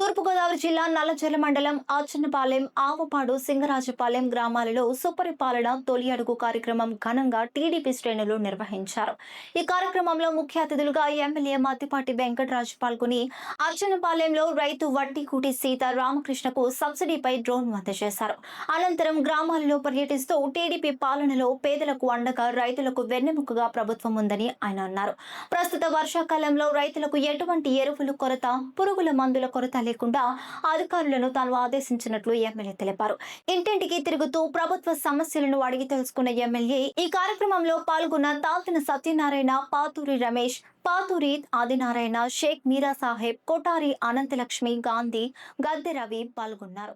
తూర్పుగోదావరి జిల్లా నల్లచెర్ల మండలం ఆచన్నపాలెం ఆవపాడు సింగరాజపాలెం గ్రామాలలో సుపరిపాలన తొలి అడుగు కార్యక్రమం ఘనంగా టీడీపీ శ్రేణులు నిర్వహించారు. ఈ కార్యక్రమంలో ముఖ్య అతిథులుగా ఎమ్మెల్యే మద్దిపాటి వెంకటరాజు పాల్గొని అచ్చనపాలెంలో రైతు వట్టికూటి సీత రామకృష్ణకు సబ్సిడీపై డ్రోన్ అందజేశారు అనంతరం గ్రామాలలో పర్యటిస్తూ టీడీపీ పాలనలో పేదలకు అండగా రైతులకు వెన్నెముకగా ప్రభుత్వం ఉందని ఆయన అన్నారు. ప్రస్తుత వర్షాకాలంలో రైతులకు ఎటువంటి ఎరువులు కొరత పురుగుల మందుల కొరత లేకుండా అధికారులను తాను ఆదేశించినట్లు ఎమ్మెల్యే తెలిపారు. ఇంటింటికి తిరుగుతూ ప్రభుత్వ సమస్యలను అడిగి తెలుసుకున్న ఎమ్మెల్యే ఈ కార్యక్రమంలో పాల్గొన్న తాల్తిన సత్యనారాయణ పాతూరి రమేష్ పాతూరి ఆదినారాయణ షేక్ మీరా సాహెబ్ కోటారి అనంతలక్ష్మి గాంధీ గద్దె రవి పాల్గొన్నారు.